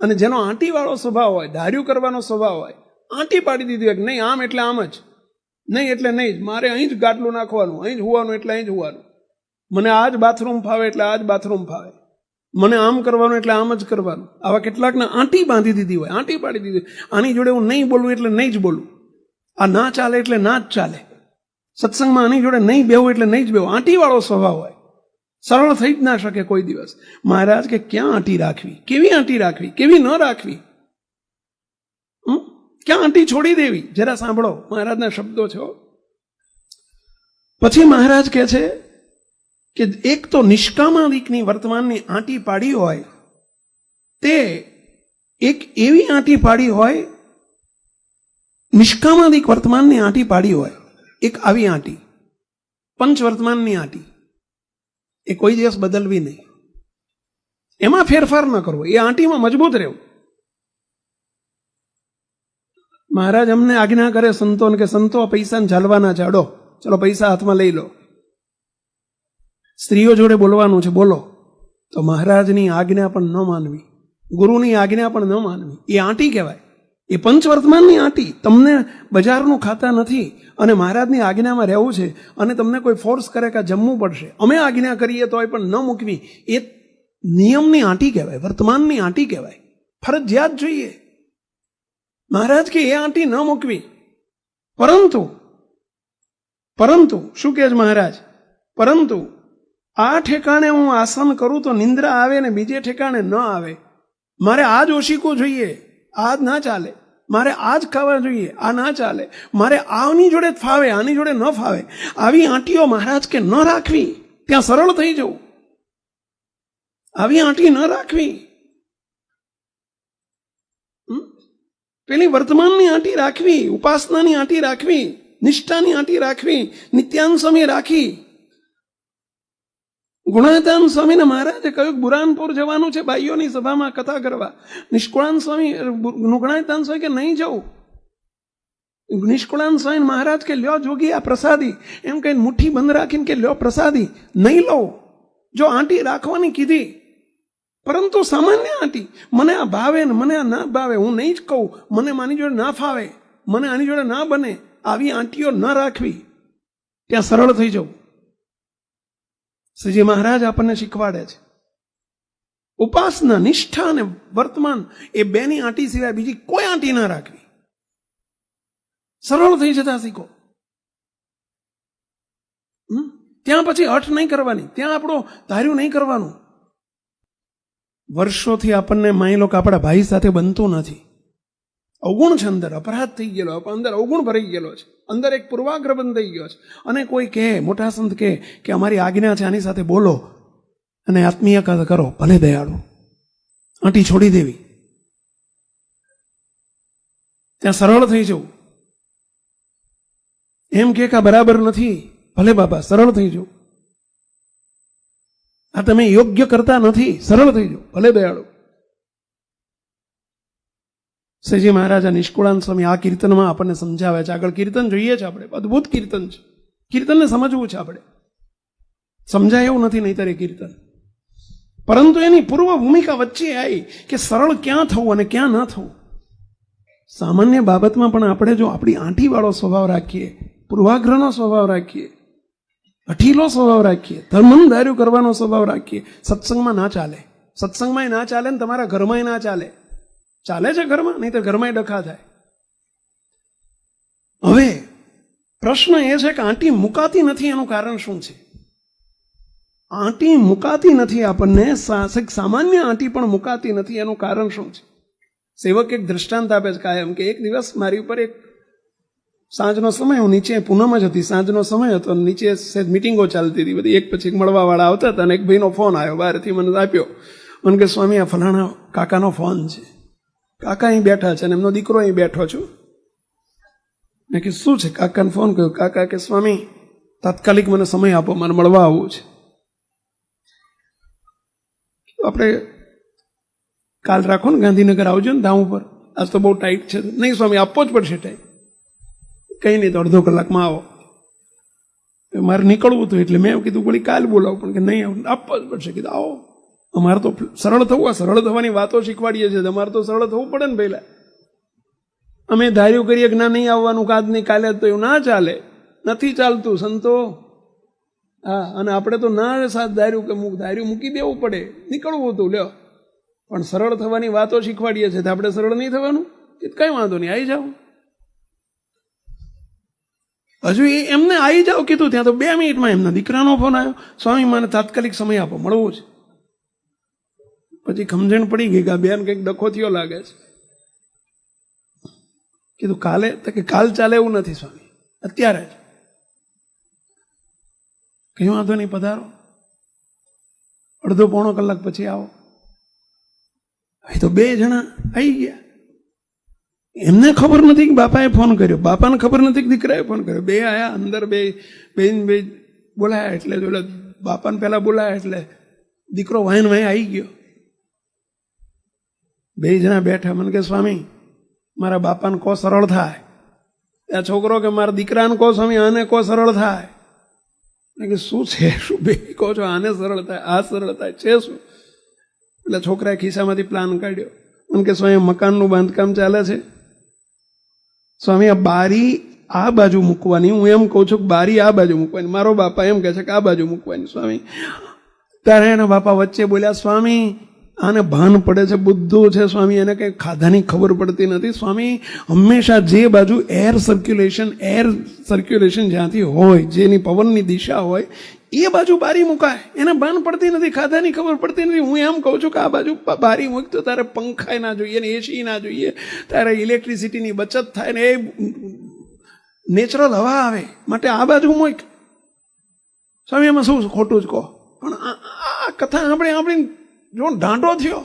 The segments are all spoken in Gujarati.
અને જેનો આંટીવાળો સ્વભાવ હોય, ધાર્યું કરવાનો સ્વભાવ હોય, આંટી પાડી દીધી હોય કે નહીં, આમ એટલે આમ જ. નહીં એટલે નહીં જ. મારે અહીં જ ગાટલું નાખવાનું, અહીં જ હોવાનું એટલે અહીં જ હોવાનું. મને આ જ બાથરૂમ ફાવે એટલે આ જ બાથરૂમ ફાવે. મને આમ કરવાનું એટલે આમ જ કરવાનું. આવા કેટલાકને આંટી બાંધી દીધી હોય, આંટી પાડી દીધી આની જોડે હું નહીં બોલું એટલે નહીં જ બોલું. આ ના ચાલે એટલે ના જ ચાલે. સત્સંગમાં આની જોડે નહીં બેવું એટલે નહીં જ બેવું આંટીવાળો સ્વભાવ હોય. સરળ થઈ જ ના શકે કોઈ દિવસ. મહારાજ કે, ક્યાં આંટી રાખવી? કેવી આંટી રાખવી? કેવી ન રાખવી? ક્યાં આંટી છોડી દેવી? જરા સાંભળો, મહારાજના શબ્દો છો પછી મહારાજ કહે છે કે, એક તો નિષ્કામાદિકની વર્તમાનની આંટી પાડી હોય, તે એક એવી આંટી પાડી હોય, નિષ્કામાદિક વર્તમાનની આંટી પાડી હોય, એક આવી આંટી, પંચ વર્તમાનની આંટી. એ કોઈ દિવસ બદલવી નહીં. એમાં ફેરફાર ન કરવો. એ આંટીમાં મજબૂત રહેવું. મહારાજ અમને આજ્ઞા કરે સંતોને કે સંતો, પૈસાને ઝાલવાના ચાડો ચલો પૈસા હાથમાં લઈ લો. સ્ત્રીઓ જોડે બોલવાનું છે, બોલો. તો મહારાજની આજ્ઞા પણ ન માનવી. ગુરુની આજ્ઞા પણ ન માનવી. એ આંટી કહેવાય. એ પંચવર્તમાનની આંટી. તમને બજારનું ખાતા નથી અને મહારાજની આજ્ઞામાં રહેવું છે અને તમને કોઈ ફોર્સ કરે કે જમવું પડશે. અમે આજ્ઞા કરીએ તોય પણ ન મૂકવી. એ નિયમની આંટી કહેવાય, વર્તમાનની આંટી કહેવાય. ફરજિયાત જોઈએ. મહારાજ કે એ આંટી ન મૂકવી. પરંતુ પરંતુ, શું કહે છે મહારાજ? પરંતુ, આ ઠેકાણે હું આસન કરું તો નિંદ્રા આવે ને બીજે ઠેકાણે ન આવે. મારે આ જ ઓશીકવું જોઈએ. આ ના ચાલે. મારે આ જ ખાવા જોઈએ, આ ના ચાલે. મારે આની જોડે ફાવે, આની જોડે ન ફાવે. આવી આંટીઓ મહારાજ કે ન રાખવી, ત્યાં સરળ થઈ જવું. આવી આંટી ન રાખવી? પેલી વર્તમાનની આંટી રાખવી, ઉપાસનાની આંટી રાખવી, નિષ્ઠાની આંટી રાખવી નિત્યાંશમી રાખી. ગુણાતાન સ્વામીને મહારાજે કહ્યું, બુરાનપુર જવાનું છે ભાઈઓની સભામાં કથા કરવા. નિષ્કુળાન સ્વામી ગુણાતાન સ્વામી કે નહીં જવું. નિષ્કુળાન સ્વામી મહારાજ કે, લ્યો જોગી આ પ્રસાદી. એમ કહીને મુઠ્ઠી બંધ રાખીને કે, લ્યો પ્રસાદી, નહીં લો જો આંટી રાખવાની કીધી, પરંતુ સામાન્ય આંટી, મને આ ભાવે ને મને આ ના ભાવે, હું નહીં જ કહું. મને માની જોડે ના ફાવે, મને આની જોડે ના બને. આવી આંટીઓ ન રાખવી. ત્યાં સરળ થઈ જવું. શ્રીજી મહારાજ આપણને શીખવાડે છે. ઉપાસના, નિષ્ઠા અને વર્તમાન એ બેની આંટી સિવાય બીજી કોઈ આંટી ના રાખવી. સરળ થઈ જતા શીખો? ત્યાં પછી અઠ નહીં કરવાની. ત્યાં આપણો ધાર્યું નહીં કરવાનું. વર્ષોથી આપણને માની લો કે આપણા ભાઈ સાથે બનતું નથી. અવગુણ છે અંદર, અપરાધ થઈ ગયેલો અંદર અવગુણ ભરાઈ ગયેલો છે. અંદર એક પૂર્વાગ્રહ બંધ થઈ ગયો છે. અને કોઈ કહે મોટા સંત કહે કે અમારી આજ્ઞા છે, આની સાથે બોલો અને આત્મીય કરો, ભલે દયાળુ. આંટી છોડી દેવી. ત્યાં સરળ થઈ જવું. એમ કે આ બરાબર નથી. ભલે બાબા, સરળ થઈ જવું. આ તમે યોગ્ય કરતા નથી. સરળ થઈ જવું. ભલે દયાળુ. શ્રીજી મહારાજા નિષ્કુળાન સ્વામી આ કીર્તનમાં આપણને સમજાવે છે. આગળ કીર્તન જોઈએ છે આપણે. અદ્ભુત કીર્તન છે. કીર્તનને સમજવું છે આપણે. સમજાય એવું નથી નહીતર એ કીર્તન. પરંતુ એની પૂર્વ ભૂમિકા વચ્ચે આવી કે સરળ ક્યાં થવું અને ક્યાં ન થવું. સામાન્ય બાબતમાં પણ આપણે જો આપણી આંટીવાળો સ્વભાવ રાખીએ, પૂર્વાગ્રહનો સ્વભાવ રાખીએ, અઠીલો સ્વભાવ રાખીએ ધર્મધાર્યું કરવાનો સ્વભાવ રાખીએ, સત્સંગમાં ના ચાલે. સત્સંગમાં ના ચાલે ને તમારા ઘરમાં ના ચાલે. ચાલે છે ઘરમાં? નહીં તો ઘરમાં ડખા થાય. હવે, પ્રશ્ન એ છે કે આંટી મુકાતી નથી એનું કારણ શું છે? આંટી મુકાતી નથી, આપણને સામાન્ય આંટી પણ મુકાતી નથી એનું કારણ શું છે? સેવક એક દૃષ્ટાંત આપે છે કાયમ કે એક દિવસ મારી ઉપર એક સાંજનો સમય, હું નીચે પૂનમ જ હતી, સાંજનો સમય હતો, નીચે સહેજ મિટિંગો ચાલતી હતી, બધી એક પછી એક મળવાવાળા આવતા હતા અને એક ભાઈનો ફોન આવ્યો, બહારથી મને આપ્યો. મને કે, સ્વામી, આ ફલાણા કાકાનો ફોન છે. કાકા અહીં બેઠા છે અને એમનો દીકરો અહીં બેઠો છું. મેં કીધું, શું છે? કાકાને ફોન કર્યો. કાકા કે, સ્વામી, તાત્કાલિક મને સમય આપો, મારે મળવા આવવું છે. આપણે કાલ રાખો ને ગાંધીનગર આવજો ને ધામ ઉપર. આજ તો બહુ ટાઈટ છે. નહીં સ્વામી, આપવો જ પડશે ટાઈમ કંઈ નહીં, તો અડધો કલાકમાં આવો. મારે નીકળવું હતું એટલે મેં કીધું, વળી કાલ બોલાવું. પણ કે, નહીં આપવો જ પડશે. કીધું, આવો. અમારે તો સરળ થવું, આ સરળ થવાની વાતો શીખવાડીએ છીએ. અમારે તો સરળ થવું પડે ને પહેલાં. અમે ધાર્યું કરીએ કે ના, નહીં આવવાનું કાજ નહીં, કાલે તો એવું ના ચાલે. નથી ચાલતું, સંતો. હા, અને આપણે તો ના સાથ ધાર્યું કે ધાર્યું મૂકી દેવું પડે. નીકળવું હતું, લ્યો. પણ સરળ થવાની વાતો શીખવાડીએ છીએ. તો આપણે સરળ નહીં થવાનું? કે કઈ વાંધો નહીં આવી જાઓ. હજુ એમને આવી જાઓ કીધું. ત્યાં તો બે મિનિટમાં એમના દીકરાનો ફોન આવ્યો. સ્વામી, મને તાત્કાલિક સમય આપો, મળવું છે. પછી ખમજણ પડી ગઈ કે આ બેન કંઈક ડખો થયો લાગે છે. કીધું, કાલે? તો કે, કાલ ચાલે એવું નથી, સ્વામી. અત્યારે જ. કઈ વાંધો નહીં, પધારો. અડધો પોણો કલાક પછી આવો. એ તો બે જણા આવી ગયા. એમને ખબર નથી કે બાપાએ ફોન કર્યો. બાપાને ખબર નથી કે દીકરાએ ફોન કર્યો. બે આયા, અંદર બે બેન, બે બોલાયા એટલે ઓલા બાપાને પહેલાં બોલાયા એટલે દીકરો વાયન વાય આવી ગયો. બે જણા બેઠા. મને કે, સ્વામી, મારા બાપાને કો સરળ થાય. આ છોકરો કે, મારા દીકરાને કહો સ્વામી, આને કો સરળ થાય. મેં કે શું છે? શું બે કહો છો? આને સરળ થાય, આ સરળ થાય, છે શું? એટલે છોકરાએ ખિસ્સામાંથી પ્લાન કાઢ્યો. મને કે, સ્વામી મકાનનું બાંધકામ ચાલે છે. સ્વામી, આ બારી આ બાજુ મૂકવાની. હું એમ કહું છું કે, બારી આ બાજુ મૂકવાની. મારો બાપા એમ કહે છે કે, આ બાજુ મૂકવાની. સ્વામી, ત્યારે એના બાપા વચ્ચે બોલ્યા, સ્વામી આને ભાન પડે છે, બુદ્ધો છે સ્વામી, એને કંઈ ખાધાની ખબર પડતી નથી. સ્વામી, હંમેશા જે બાજુ એર સર્ક્યુલેશન એર સર્ક્યુલેશન જ્યાંથી હોય, જેની પવનની દિશા હોય, એ બાજુ બારી મુકાય. એને ભાન પડતી નથી, ખાધાની ખબર પડતી નથી. હું એમ કહું છું કે આ બાજુ બારી મૂક તો તારે પંખાય ના જોઈએ ને એસી ના જોઈએ, તારે ઇલેક્ટ્રિસિટીની બચત થાય ને એ નેચરલ હવા આવે, માટે આ બાજુ મૂક. સ્વામી એમાં શું ખોટું જ કહો. પણ આ કથા આપણે આપણે જો ઢાંટો થયો,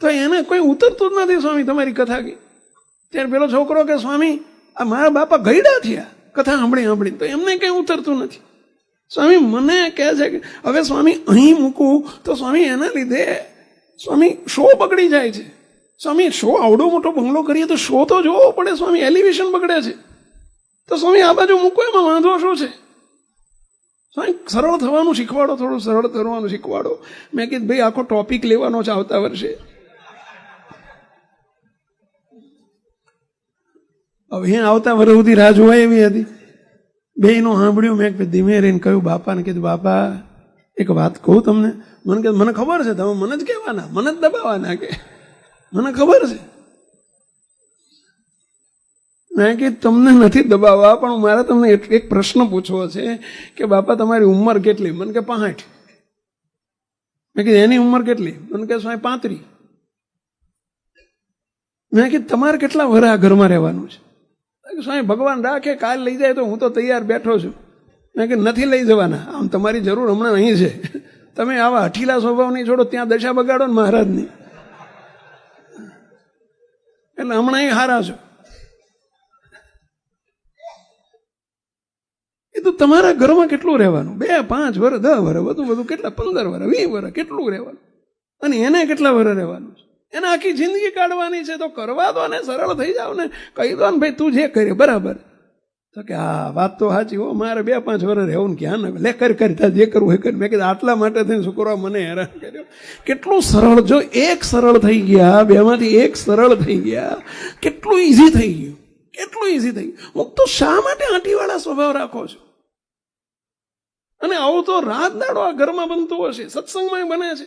તો એને કોઈ ઉતરતું જ નથી સ્વામી તમારી કથા કી. ત્યારે પેલો છોકરો કે, સ્વામી, આ મારા બાપા ગયડા થયા, કથા સાંભળી સાંભળી. તો એમને કંઈ ઉતરતું નથી. સ્વામી મને કહે છે કે, હવે સ્વામી અહીં મૂકું. તો સ્વામી એના લીધે, સ્વામી શો બગડી જાય છે. સ્વામી શો આવડો મોટો બંગલો કરીએ તો શો તો જોવો પડે, સ્વામી એલિવેશન બગડે છે. તો સ્વામી આ બાજુ મૂકો, એમાં વાંધો શું છે? સ્વામી સરળ થવાનું શીખવાડો, થોડું સરળ થવાનું શીખવાડો. મેં કીધું, ભાઈ, આખો ટોપિક લેવાનો છે આવતા વર્ષે. હવે આવતા વર્ષ સુધી રાહ જોવાય એવી હતી. બે નું સાંભળ્યું, મેં ધીમે રહીને કહ્યું બાપાને. કીધું, બાપા, એક વાત કહું તમને. મને કે મને ખબર છે, તમે મને જ કહેવાના, મને જ દબાવવાના કે. મને ખબર છે. મેં કે તમને નથી દબાવવા, પણ મારે તમને એક પ્રશ્ન પૂછવો છે કે, બાપા, તમારી ઉંમર કેટલી? મને કે, પાંઠ. મેં કીધું, એની ઉંમર કેટલી? મને કે સ્વાય પાંત્રી. મેં કીધું, તમારે કેટલા વર આ ઘરમાં રહેવાનું છે? સ્વામી ભગવાન રાખે, કાલ લઈ જાય તો હું તો તૈયાર બેઠો છું. મેં કે નથી લઈ જવાના, આમ તમારી જરૂર હમણાં અહીં છે. તમે આવા હઠીલા સ્વભાવ નહીં છોડો, ત્યાં દશા બગાડો ને મહારાજની. એટલે હમણાં હારા છો. એ તો તમારા ઘરમાં કેટલું રહેવાનું? બે, પાંચ વર્ષ દસ વર્ષ વધુ વધુ કેટલા? પંદર વર્ષ વીસ વર્ષ કેટલું રહેવાનું? અને એને કેટલા વર્ષ રહેવાનું છે? એને આખી જિંદગી કાઢવાની છે, તો કરવા દો ને, સરળ થઈ જાવ ને. કહી દો ને, ભાઈ, તું જે કરે, બરાબર. તો કે, હા, વાત તો સાચી, હો, મારે બે, પાંચ વર્ષ રહેવું ને ક્યાં ને? લે, કર, કરી, તાર જે કરવું એ કર. મેં કીધું, આટલા માટે થઈને છોકરો મને હેરાન કર્યો. કેટલું સરળ, જો એક સરળ થઈ ગયા બેમાંથી એક સરળ થઈ ગયા, કેટલું ઈઝી થઈ ગયું. કેટલું ઈઝી થઈ ગયું. હું તો શા માટે આંટીવાળા સ્વભાવ રાખો છો? અને આવું તો રાત દાડો આ ઘરમાં બનતું હશે સત્સંગમાં બને છે.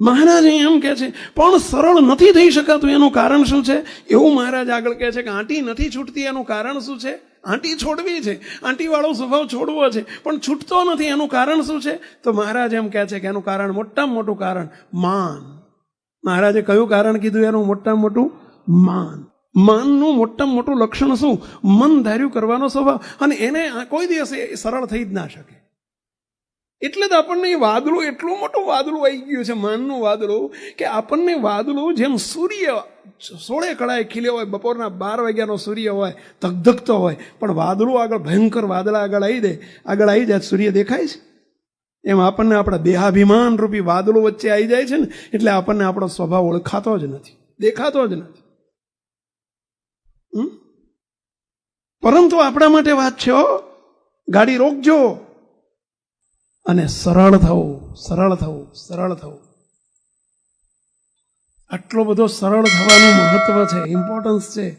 મહારાજ એમ કે છે, પણ સરળ નથી થઈ શકાતું, એનું કારણ શું છે? એવું મહારાજ આગળ કહે છે કે, આંટી નથી છૂટતી, એનું કારણ શું છે? આંટી છોડવી છે આંટી વાળો સ્વભાવ છોડવો છે, પણ છૂટતો નથી, એનું કારણ શું છે? તો મહારાજ એમ કહે છે કે, એનું કારણ મોટામાં મોટું કારણ માન. મહારાજે કયું કારણ કીધું? એનું મોટામાં મોટું માન. માનનું મોટામાં મોટું લક્ષણ શું? મન ધાર્યું કરવાનો સ્વભાવ. અને એને કોઈ દિવસે સરળ થઈ જ ના શકે. એટલે તો આપણને એ વાદળું, એટલું મોટું વાદળું આવી ગયું છે, માનનું વાદળું, કે આપણને વાદળું જેમ સૂર્ય સોળે કળાએ ખીલ્યો હોય, બપોરના બાર વાગ્યાનો સૂર્ય હોય, ધગધગતો હોય, પણ વાદળું આગળ, ભયંકર વાદળા આગળ આવી દે, આગળ આવી જાય સૂર્ય દેખાય છે. એમ આપણને આપણા દેહાભિમાન રૂપી વાદળો વચ્ચે આવી જાય છે ને, એટલે આપણને આપણો સ્વભાવ ઓળખાતો જ નથી, દેખાતો જ નથી. પરંતુ આપણા માટે વાત છે ગાડી રોકજો. અને સરળ થવું સરળ થવું સરળ થવું. આટલો બધો સરળ થવાનું મહત્વ છે ઇમ્પોર્ટન્સ છે.